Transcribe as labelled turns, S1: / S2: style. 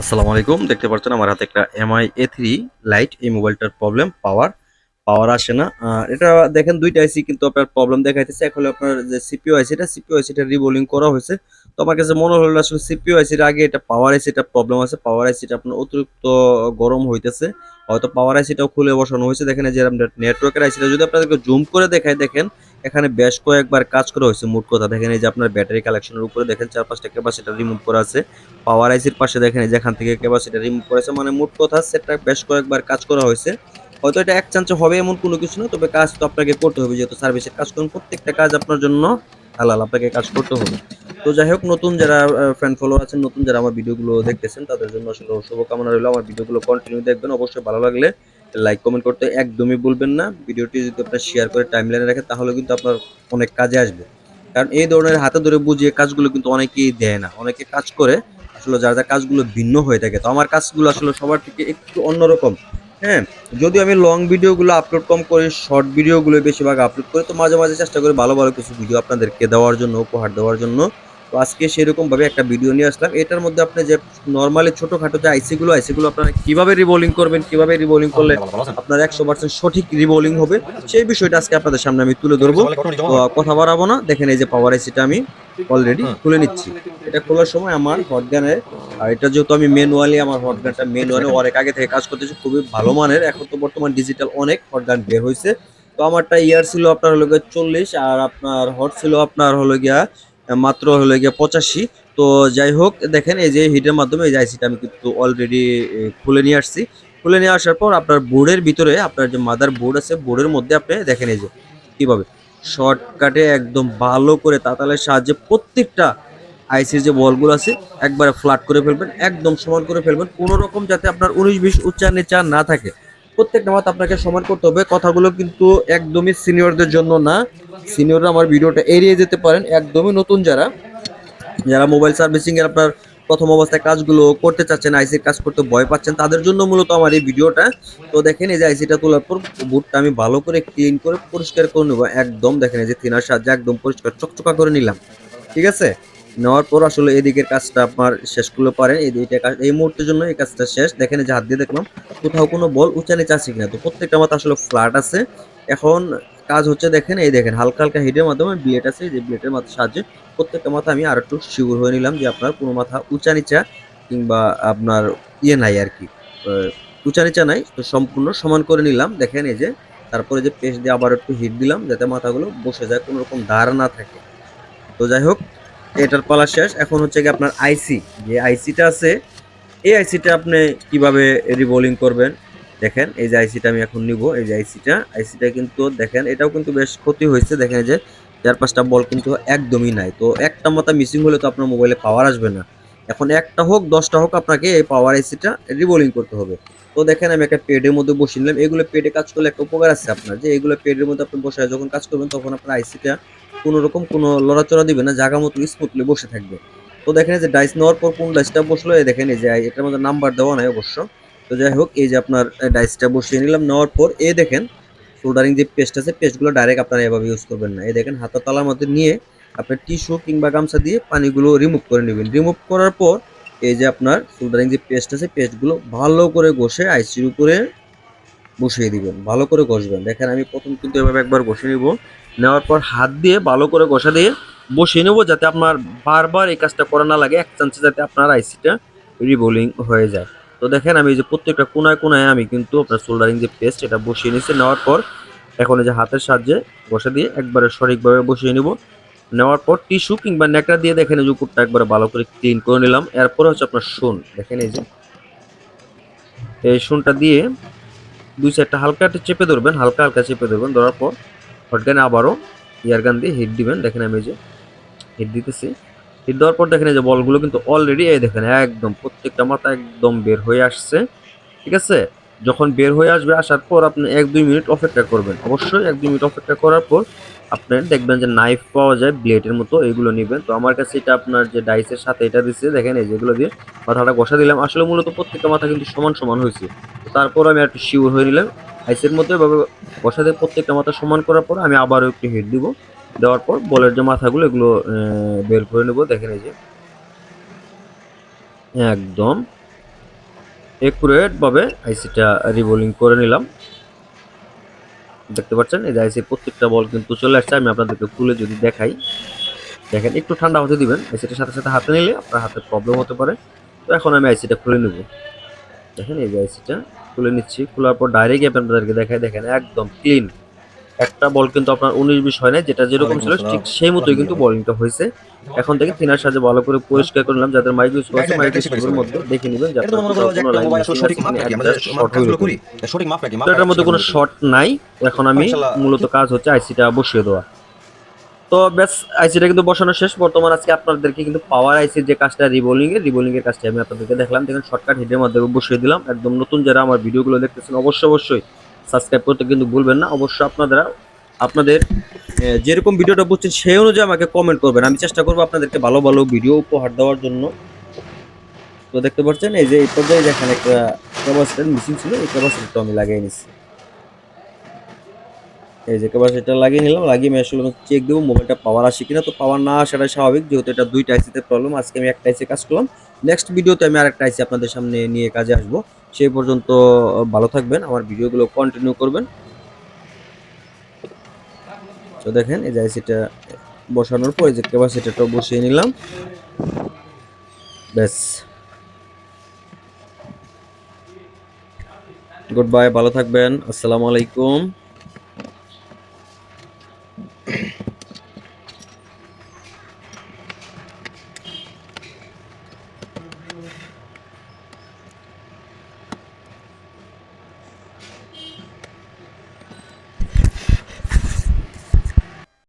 S1: আসসালামু আলাইকুম। দেখতে পাচ্ছেন আমার হাতে একটা এমআই এ থ্রি লাইট এই মোবাইলটার প্রবলেম পাওয়ার পাওয়ার আসে না। এটা দেখেন দুইটা আইসি কিন্তু আপনার প্রবলেম দেখাইতেছে। এখন আপনার যে সিপিও আইসি এটা সিপিও আইসিটা রিবোলিং করা হয়েছে। তো আমার কাছে মনে হলো আসলে সিপিও আইসির আগে এটা পাওয়ার আইসিটা প্রবলেম আছে। পাওয়ার আইসিটা আপনার অতিরিক্ত গরম হইতেছে। হয়তো পাওয়ার আইসিটাও খুলে বসানো হয়েছে। দেখেন যে নেটওয়ার্কের আইসিটা যদি আপনাদেরকে জুম করে দেখায়, দেখেন এখানে বেশ কয়েকবার কাজ করা হয়েছে মোট কথা। দেখেন এই যে আপনার ব্যাটারি কালেকশনের উপরে দেখেন চার পাঁচটা ক্যাপাসিটার রিমুভ করা আছে। পাওয়ার আইসির পাশে দেখেন যেখান থেকে ক্যাপাসিটি রিমুভ করেছে মানে মোট কথা সেটটা বেশ কয়েকবার কাজ করা হয়েছে। হয়তো এটা এক চান্সে হবে এমন কোনো কিছু না, তবে কাজ তো আপনাকে করতে হবে, যেহেতু সার্ভিসের কাজ করুন, প্রত্যেকটা কাজ আপনার জন্য হালাল, আপনাকে কাজ করতে হবে। তো যাই হোক, নতুন যারা ফ্যান ফলোয়ার আছেন, নতুন যারা আমার ভিডিওগুলো দেখতেছেন, তাদের জন্য আসলে শুভকামনা রইল। আমার ভিডিওগুলো কন্টিনিউ দেখবেন, অবশ্যই ভালো লাগলে লাইক কমেন্ট করতে একদমই বলবেন না। ভিডিওটি যদি আপনার শেয়ার করে টাইম লাইনে রাখেন, তাহলে কিন্তু আপনার অনেক কাজে আসবে। কারণ এই ধরনের হাতে ধরে বুঝিয়ে কাজগুলো কিন্তু অনেকেই দেয় না। অনেকে কাজ করে, আসলে যার যার কাজগুলো ভিন্ন হয়ে থাকে। তো আমার কাজগুলো আসলে সবার থেকে একটু অন্যরকম। হ্যাঁ যদি আমি লং ভিডিওগুলো আপলোড কম করি শর্ট ভিডিওগুলো বেশিরভাগ আপলোড করি, তো মাঝে মাঝে চেষ্টা করি ভালো ভালো কিছু ভিডিও আপনাদেরকে দেওয়ার জন্য, উপহার দেওয়ার জন্য। আজকে সেরকম ভাবে একটা ভিডিও নিয়ে আসলাম। এটার মধ্যে আপনি যে নর্মালি ছোটখাটো যে আইসিগুলো আইসিগুলো আপনারা কীভাবে রিবোলিং করবেন কীভাবে রিবোলিং করলে আপনার একশো পার্সেন্ট সঠিক রিবোলিং হবে সেই বিষয়টা আজকে আপনাদের সামনে আমি তুলে ধরবো। তো কথা বাড়াবো না। দেখেন এই যে পাওয়ার আইসিটা আমি অলরেডি খুলে নিচ্ছি। এটা খোলার সময় আমার হটগানের আর এটা যেহেতু আমি ম্যানুয়ালি আমার হটগানটা ম্যানুয়ালি অনেক আগে থেকে কাজ করতেছি খুবই ভালো মানের। এখন তো বর্তমান ডিজিটাল অনেক হটগান বের হয়েছে তো আমারটা ইয়ার ছিল আপনার হলো গিয়ে চল্লিশ আর আপনার হট ছিল আপনার হলো গিয়া মাত্র হলো গিয়ে পঁচাশি। তো যাই হোক, দেখেন এই যে হিটের মাধ্যমে এই যে আইসিটা আমি কিন্তু অলরেডি খুলে নিয়ে আসছি। খুলে নিয়ে আসার পর আপনার বোর্ডের ভিতরে আপনার যে মাদার বোর্ড আছে বোর্ডের মধ্যে আপনি দেখেন এই যে কীভাবে শর্টকাটে একদম ভালো করে তাতালের সাহায্যে প্রত্যেকটা আইসির যে বলগুলো আছে, একবারে ফ্ল্যাট করে ফেলবেন, একদম সমান করে ফেলবেন। কোনো রকম যাতে আপনার উনিশ বিশ উচ্চার নিচা না থাকে। প্রত্যেকটা মাত আপনাকে সমান করতে হবে, কথাগুলো কিন্তু একদমই সিনিয়রদের জন্য না। সিনিয়ররা আমার ভিডিওটা এড়িয়ে যেতে পারেন, একদমই নতুন যারা। যারা মোবাইল সার্ভিসিং এর আপনার প্রথম অবস্থায় কাজগুলো করতে চাচ্ছেন আইসির কাজ করতে ভয় পাচ্ছেন, তাদের জন্য মূলত আমার এই ভিডিওটা। তো দেখেন, এই যে আইসিটা তোলার পর বুটটা আমি ভালো করে ক্লিন করে পরিষ্কার করে নেব, একদম দেখেন, এই যে থিনার সাহায্যে একদম পরিষ্কার, চকচকা করে নিলাম। ঠিক আছে? নেওয়ার পর আসলে এদিকের কাজটা আপনার শেষ করলে পারেন। এই দুইটা কাজ এই মুহূর্তের জন্য এই কাজটা শেষ। দেখেন যে হাত দিয়ে দেখলাম, কোথাও কোনো বল উঁচা নিচে আছে কিনা। তো প্রত্যেকটা মাথা আসলে ফ্ল্যাট আছে। এখন কাজ হচ্ছে দেখেন, এই দেখেন হালকা হালকা হিটের মাধ্যমে ব্লেড আছে। যে ব্লেডের মাথা সাহায্যে প্রত্যেকটা মাথা আমি আর একটু শিওর হয়ে নিলাম যে আপনার কোনো মাথা উঁচা নিচা কিংবা আপনার ইয়ে নাই আর কি। উঁচা নিচা নাই, তো সম্পূর্ণ সমান করে নিলাম। দেখেন এই যে, তারপরে যে পেস্ট দিয়ে আবার একটু হিট দিলাম, যাতে মাথাগুলো বসে যায়, কোনো রকম দাঁড় না থাকে। তো যাই হোক এটার পালা শেষ। এখন হচ্ছে কি আপনার আইসি যে আইসিটা আছে, এই আইসিটা আপনি কীভাবে রিবোলিং করবেন? দেখেন, এই যে আইসিটা আমি এখন নিব, এই যে আইসিটা আইসিটা কিন্তু দেখেন, এটাও কিন্তু বেশ ক্ষতি হয়েছে। দেখেন যে চার পাঁচটা বল কিন্তু একদমই নাই। তো একটা মাথা মিসিং হলে তো আপনার মোবাইলে পাওয়ার আসবে না। এখন একটা হোক, দশটা হোক, আপনাকে এই পাওয়ার আইসিটা রিবোলিং করতে হবে। তো দেখেন, আমি একটা পেডের মধ্যে বসে নিলাম। এগুলো পেডে কাজ করলে একটা উপকার আছে আপনার। যে এগুলো পেডের মধ্যে আপনি বসে যখন কাজ করবেন, তখন আপনার আইসিটা কোনো রকম কোনো লড়াচড়া দিবে না জায়গা মতো স্মুথলি বসে থাকবে। তো দেখেন যে ডাইস নেওয়ার পর কোন ডাইসটা বসল, এই দেখেন এই যে এটার মধ্যে নাম্বার দেওয়া নাই অবশ্য। তো যাই হোক, এই যে আপনার ডাইসটা বসিয়ে নিলাম, নেওয়ার পর এই দেখেন সোল্ডারিং যে পেস্ট আছে পেস্টগুলো ডাইরেক্ট আপনারা এভাবে ইউজ করবেন না। এই দেখেন হাতের তালার মধ্যে নিয়ে আপনার টিস্যু কিংবা গামছা দিয়ে পানিগুলো রিমুভ করে নেবেন। রিমুভ করার পর এই যে আপনার সোল্ডারিং যে পেস্ট আছে পেস্টগুলো ভালো করে ঘষে আইসির উপরে বসিয়ে দিবেন, ভালো করে ঘষবেন দেখেন আমি প্রথম কিন্তু এভাবে একবার ঘষে নিব। নেওয়ার পর হাত দিয়ে ভালো করে ঘষা দিয়ে বসিয়ে নেব যাতে আপনার বারবার এই কাজটা করা না লাগে, এক চান্সে যাতে আপনার আইসিটা রিবোলিং হয়ে যায়। তো দেখেন আমি যে প্রত্যেকটা কোনায় কোনায় আমি কিন্তু আপনার সোল্ডারিং যে পেস্ট এটা বসিয়ে নিচ্ছি নেওয়ার পর এখন এই যে হাতের সাহায্যে বসে দিয়ে একবারে সঠিকভাবে বসিয়ে নেব। নেওয়ার পর টিস্যু কিংবা ন্যাকড়া দিয়ে দেখেন এই উপরটা একবারে ভালো করে ক্লিন করে নিলাম। এরপরে হচ্ছে আপনার শুন দেখেন এই যে, এই শুনটা দিয়ে দুই সাইডটা হালকা একটা চেপে ধরবেন, হালকা হালকা চেপে ধরবেন, ধরার পর হটগানে আবারও ইয়ার গান দিয়ে হিট দিবেন। দেখেন আমি যে হিট দিতেছি। হিট দেওয়ার পর দেখেন যে বলগুলো কিন্তু অলরেডি এই দেখেন, একদম প্রত্যেকটা মাথা একদম বের হয়ে আসছে। ঠিক আছে? যখন বের হয়ে আসবে, আসার পর আপনি এক দুই মিনিট অপেক্ষা করবেন। অবশ্যই এক দুই মিনিট অপেক্ষা করার পর আপনি দেখবেন যে নাইফ পাওয়া যায় ব্লেডের মতো, এগুলো নেবেন। তো আমার কাছে এটা আপনার যে ডাইসের সাথে এটা দিচ্ছে দেখেন এই যেগুলো দিয়ে মাথাটা ঘষা দিলাম। আসলে মূলত প্রত্যেকটা মাথা কিন্তু সমান সমান হয়েছে। তারপর আমি একটু শিওর হয়ে নিলাম। আইসের মধ্যে এভাবে বসা দিয়ে প্রত্যেকটা মাথা সমান করার পর আমি আবারও একটু হিট দিব। দেওয়ার পর বলের যে মাথাগুলো, এগুলো বের করে নেব। দেখেন এই যে। একদম একুরেট ভাবে আইসিটা রিবোলিং করে নিলাম। দেখতে পাচ্ছেন? এই যে আইসি প্রত্যেকটা বল কিন্তু চলে আসছে। আমি আপনাদেরকে খুলে যদি দেখাই। দেখেন, একটু ঠান্ডা হতে দিবেন। আইসিটার সাথে সাথে হাতে নিলে আপনার হাতে প্রবলেম হতে পারে। তো এখন আমি আইসিটা খুলে নেব। দেখেন এই যে আইসিটা খুলে নিচ্ছি। খোলার পর ডাইরেক্ট আপনাদেরকে দেখাই দেখেন একদম ক্লিন একটা বল কিন্তু আপনার উনিশ বিশ হয় না যেটা যেরকম ছিল ঠিক সেই মতোই কিন্তু বোলিংটা হয়েছে। এখন থেকে তিনার সাহায্যে ভালো করে পরিষ্কার করলাম যাদের মাইক ইউজ করছে মাইক ইউজ মধ্যে দেখে নেবেন যে
S2: এটা তো মনে করো যে একটা মোবাইল আসলে সঠিক মাপ রাখি আমরা যে মাপ কাজগুলো করি। তা সঠিক মাপ রাখি মাপ
S1: তো এটার মধ্যে কোনো শর্ট নাই। এখন আমি মূলত কাজ হচ্ছে আইসিটা বসিয়ে দেওয়া। তো ব্যাস আইসিটা কিন্তু বসানো শেষ। বর্তমান আজকে আপনাদেরকে কিন্তু পাওয়ার আইসির যে কাজটা রিবোলিং এর রিবোলিং এর কাজটা আমি আপনাদেরকে দেখলাম। দেখেন শর্টকাট হিডের মাধ্যমে বসিয়ে দিলাম। একদম নতুন যারা আমার ভিডিওগুলো দেখতেছেন, অবশ্যই অবশ্যই সাবস্ক্রাইব করতে কিন্তু ভুলবেন না। অবশ্যই আপনারা, আপনাদের যেরকম ভিডিওটা বুঝছেন সেই অনুযায়ী আমাকে কমেন্ট করবেন। আমি চেষ্টা করব আপনাদেরকে ভালো ভালো ভিডিও উপহার দেওয়ার জন্য। তো দেখতে পাচ্ছেন, এই যে এই পর্যায়ে যেখানে একটা ক্যাপাসিটার মিসিং ছিল, এই ক্যাপাসিটারটা আমি লাগিয়ে নিচ্ছি। এই যে ক্যাপাসিটার লাগিয়ে নিলাম, লাগিয়ে আমি আসলে চেক দেবো মোবাইলটা পাওয়ার আসে কিনা। তো পাওয়ার না আসাটা স্বাভাবিক, যেহেতু এটা দুইটা আইসিতে প্রবলেম আজকে আমি একটা আইসি কাজ করলাম। নেক্সট ভিডিওতে আমি আরেকটা আইসি আপনাদের সামনে নিয়ে কাজে আসব। সেই পর্যন্ত ভালো থাকবেন, আমার ভিডিওগুলো কন্টিনিউ করবেন। তো দেখেন, এই যে আইসিটা বসানোর পর যে ক্যাপাসিটারটা বসিয়ে নিলাম। ব্যাস। গুড বাই ভালো থাকবেন, আসসালামু আলাইকুম।